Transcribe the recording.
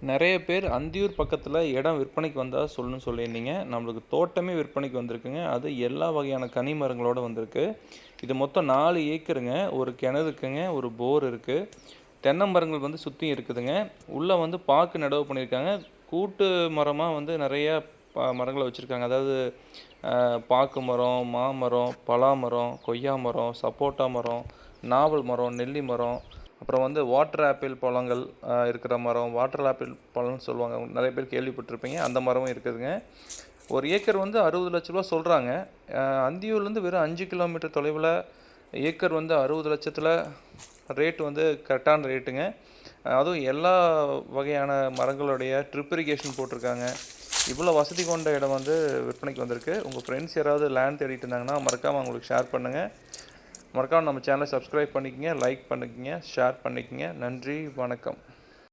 நிறைய பேர் அந்தியூர் பக்கத்தில் இடம் விற்பனைக்கு வந்தால் சொல்லணும்னு சொல்லியிருந்தீங்க. நம்மளுக்கு தோட்டமே விற்பனைக்கு வந்திருக்குங்க. அது எல்லா வகையான கனி மரங்களோடு வந்திருக்கு. இது மொத்தம் நாலு ஏக்கருங்க. ஒரு கிணறு இருக்குங்க. ஒரு போர் இருக்குது தென்னை மரங்கள் வந்து சுற்றியும் இருக்குதுங்க. உள்ளே வந்து பாக்கு நடவு பண்ணியிருக்காங்க. கூட்டு மரமாக வந்து நிறையா மரங்களை வச்சுருக்காங்க. அதாவது பாக்கு மரம் மாமரம் பலா மரம் கொய்யா மரம் சப்போட்டா மரம் நாவல் மரம் நெல்லி மரம் அப்புறம் வந்து வாட்டர் ஆப்பிள் பழங்கள் இருக்கிற மரம் வாட்டர் ஆப்பிள் பழம்னு சொல்லுவாங்க. நிறைய பேர் கேள்விப்பட்டிருப்பீங்க. அந்த மரமும் இருக்குதுங்க. ஒரு ஏக்கர் வந்து அறுபது லட்ச ரூபா சொல்கிறாங்க அந்தியூர்லேருந்து வெறும் அஞ்சு கிலோமீட்டர் தொலைவில் ஏக்கர் வந்து அறுபது லட்சத்தில் ரேட் வந்து கரெக்டான ரேட்டுங்க அதுவும் எல்லா வகையான மரங்களுடைய ட்ரிப் இரிகேஷன் போட்டிருக்காங்க. இவ்வளோ வசதி கொண்ட இடம் வந்து விற்பனைக்கு வந்திருக்கு. உங்கள் ஃப்ரெண்ட்ஸ் யாராவது லேண்ட் தேடிட்டு இருந்தாங்கன்னா மறக்காமல் அவங்களுக்கு ஷேர் பண்ணுங்கள் மறக்காமல் நம்ம சேனலை சப்ஸ்கிரைப் பண்ணிக்கங்க லைக் பண்ணிக்கங்க ஷேர் பண்ணிக்கங்க. நன்றி வணக்கம்.